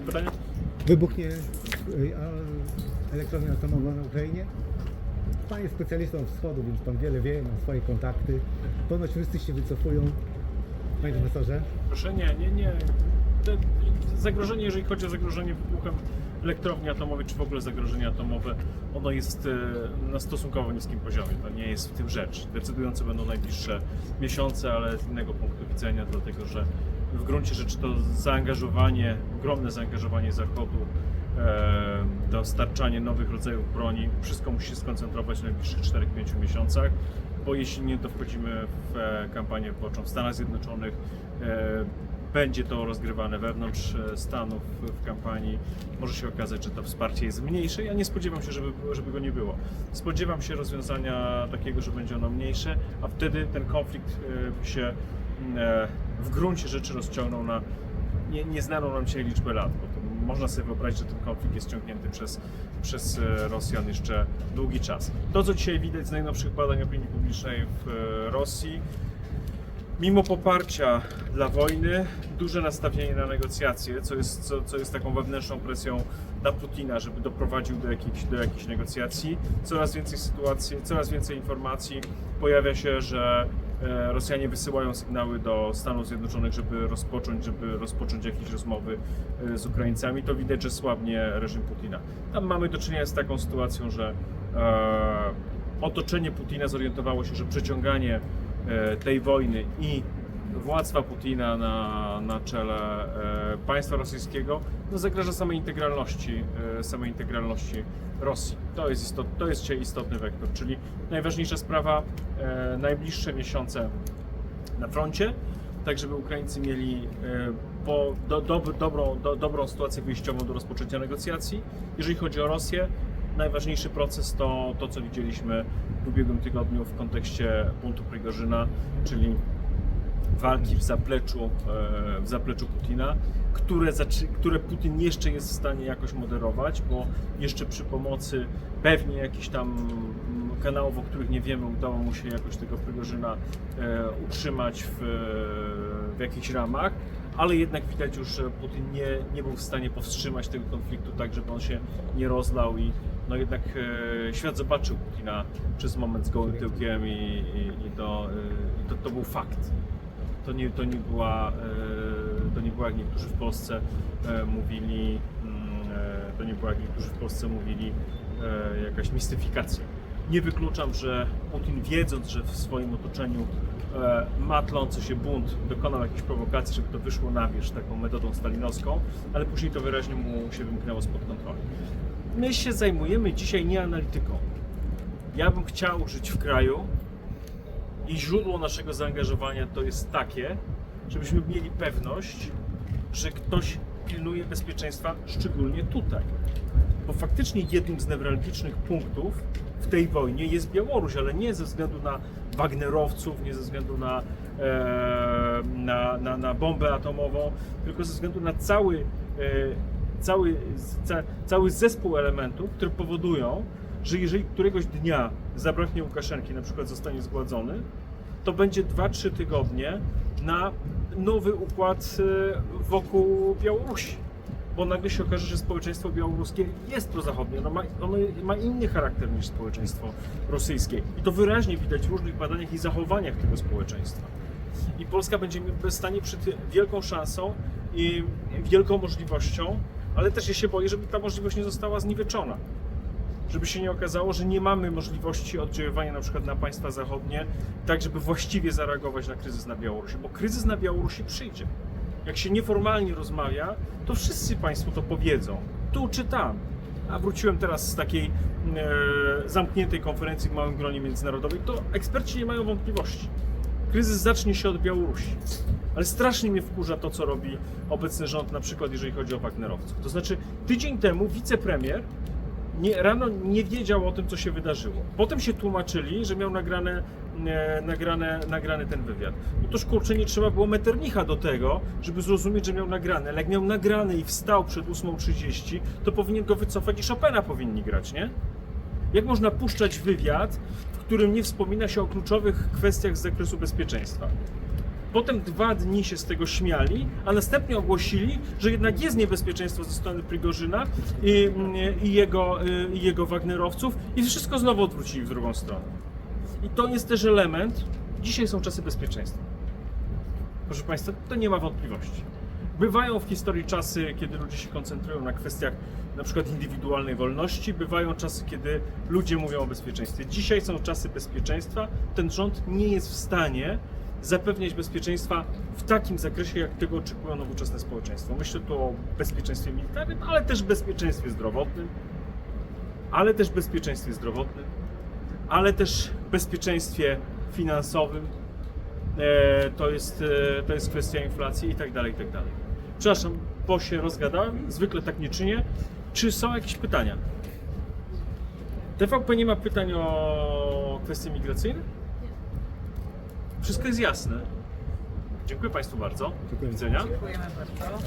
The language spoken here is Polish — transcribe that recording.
pytanie? Wybuchnie y, elektrownia atomowa na Ukrainie? Pan jest specjalistą wschodu, więc pan wiele wie, ma swoje kontakty. Ponoć wszyscy się wycofują. Panie profesorze? Proszę nie, nie, nie. Te zagrożenie, jeżeli chodzi o zagrożenie wybuchem elektrowni atomowej, czy w ogóle zagrożenie atomowe, ono jest e, na stosunkowo niskim poziomie. To nie jest w tym rzecz. Decydujące będą najbliższe miesiące, ale z innego punktu widzenia, dlatego że w gruncie rzeczy to zaangażowanie, ogromne zaangażowanie Zachodu, dostarczanie nowych rodzajów broni, wszystko musi się skoncentrować w najbliższych 4-5 miesiącach, bo jeśli nie, to wchodzimy w e, kampanię wyborczą w Stanach Zjednoczonych. E, będzie to rozgrywane wewnątrz e, Stanów w kampanii. Może się okazać, że to wsparcie jest mniejsze. Ja nie spodziewam się, żeby, żeby go nie było. Spodziewam się rozwiązania takiego, że będzie ono mniejsze, a wtedy ten konflikt się e, w gruncie rzeczy rozciągnął na nie, nieznaną nam dzisiaj liczbę lat, bo można sobie wyobrazić, że ten konflikt jest ciągnięty przez, przez e, Rosjan jeszcze długi czas. To, co dzisiaj widać z najnowszych badań opinii publicznej w e, Rosji, mimo poparcia dla wojny, duże nastawienie na negocjacje, co jest, co, co jest taką wewnętrzną presją na Putina, żeby doprowadził do jakichś, do jakichś negocjacji. Coraz więcej sytuacji, coraz więcej informacji pojawia się, że Rosjanie wysyłają sygnały do Stanów Zjednoczonych, żeby rozpocząć, żeby rozpocząć jakieś rozmowy e, z Ukraińcami. To widać, że słabnie reżim Putina. Tam mamy do czynienia z taką sytuacją, że e, otoczenie Putina zorientowało się, że przeciąganie e, tej wojny i władztwa Putina na, na czele e, państwa rosyjskiego no, zagraża samej integralności, e, samej integralności Rosji. To jest, istot, to jest istotny wektor, czyli najważniejsza sprawa, e, najbliższe miesiące na froncie, tak żeby Ukraińcy mieli e, po, do, do, dobrą, do, dobrą sytuację wyjściową do rozpoczęcia negocjacji. Jeżeli chodzi o Rosję, najważniejszy proces to to, co widzieliśmy w ubiegłym tygodniu w kontekście buntu Prigorzyna, czyli walki w zapleczu, e, w zapleczu Putina, które, które Putin jeszcze jest w stanie jakoś moderować, bo jeszcze przy pomocy pewnie jakichś tam kanałów, o których nie wiemy, udało mu się jakoś tego Prigorzyna e, utrzymać w, w jakichś ramach, ale jednak widać już, że Putin nie, nie był w stanie powstrzymać tego konfliktu tak, żeby on się nie rozlał i no jednak e, świat zobaczył Putina przez moment z gołym tyłkiem i, i, i, to, e, to, to był fakt to nie, to nie była, to nie była jak niektórzy w Polsce mówili, mm, to nie była jak niektórzy w Polsce mówili jakaś mistyfikacja. Nie wykluczam, że Putin wiedząc, że w swoim otoczeniu e, ma tlący się bunt, dokonał jakiejś prowokacji, żeby to wyszło na wierzch taką metodą stalinowską, ale później to wyraźnie mu się wymknęło spod kontroli. My się zajmujemy dzisiaj nie analityką. Ja bym chciał żyć w kraju, i źródło naszego zaangażowania to jest takie, żebyśmy mieli pewność, że ktoś pilnuje bezpieczeństwa, szczególnie tutaj. Bo faktycznie jednym z newralgicznych punktów w tej wojnie jest Białoruś, ale nie ze względu na Wagnerowców, nie ze względu na, e, na, na, na bombę atomową, tylko ze względu na cały, e, cały, ca, cały zespół elementów, które powodują, że jeżeli któregoś dnia zabraknie Łukaszenki, na przykład zostanie zgładzony, to będzie 2-3 tygodnie na nowy układ e, wokół Białorusi. Bo nagle się okaże, że społeczeństwo białoruskie jest prozachodnie, ono ma, ono ma inny charakter niż społeczeństwo rosyjskie. I to wyraźnie widać w różnych badaniach i zachowaniach tego społeczeństwa. I Polska będzie stanie przed wielką szansą i wielką możliwością, ale też ja się boję, żeby ta możliwość nie została zniweczona żeby się nie okazało, że nie mamy możliwości oddziaływania na przykład na państwa zachodnie, tak żeby właściwie zareagować na kryzys na Białorusi, bo kryzys na Białorusi przyjdzie. Jak się nieformalnie rozmawia, to wszyscy Państwo to powiedzą, tu czy tam. A wróciłem teraz z takiej e, zamkniętej konferencji w małym gronie międzynarodowej, to eksperci nie mają wątpliwości. Kryzys zacznie się od Białorusi. Ale strasznie mnie wkurza to, co robi obecny rząd, na przykład jeżeli chodzi o Wagnerowców. To znaczy, tydzień temu wicepremier nie, rano nie wiedział o tym, co się wydarzyło. Potem się tłumaczyli, że miał nagrane, e, nagrane, nagrany ten wywiad. Toż kurczę, nie trzeba było Metternicha do tego, żeby zrozumieć, że miał nagrane. Ale jak miał nagrane i wstał przed 8.30, to powinien go wycofać i Chopina powinni grać, nie? Jak można puszczać wywiad, w którym nie wspomina się o kluczowych kwestiach z zakresu bezpieczeństwa? Potem dwa dni się z tego śmiali, a następnie ogłosili, że jednak jest niebezpieczeństwo ze strony Prigorzyna i, i, jego, i jego Wagnerowców i wszystko znowu odwrócili w drugą stronę. I to jest też element, dzisiaj są czasy bezpieczeństwa. Proszę Państwa, to nie ma wątpliwości. Bywają w historii czasy, kiedy ludzie się koncentrują na kwestiach na przykład indywidualnej wolności, bywają czasy, kiedy ludzie mówią o bezpieczeństwie. Dzisiaj są czasy bezpieczeństwa. Ten rząd nie jest w stanie zapewniać bezpieczeństwa w takim zakresie, jak tego oczekują nowoczesne społeczeństwo. Myślę tu o bezpieczeństwie militarnym, ale też bezpieczeństwie zdrowotnym, ale też bezpieczeństwie zdrowotnym, ale też bezpieczeństwie finansowym, E, to, jest, e, to jest kwestia inflacji i tak dalej, i tak dalej. Przepraszam, bo się rozgadałem, zwykle tak nie czynię. Czy są jakieś pytania? TVP nie ma pytań o kwestie migracyjne? Wszystko jest jasne. Dziękuję Państwu bardzo. Do widzenia. Dziękujemy bardzo.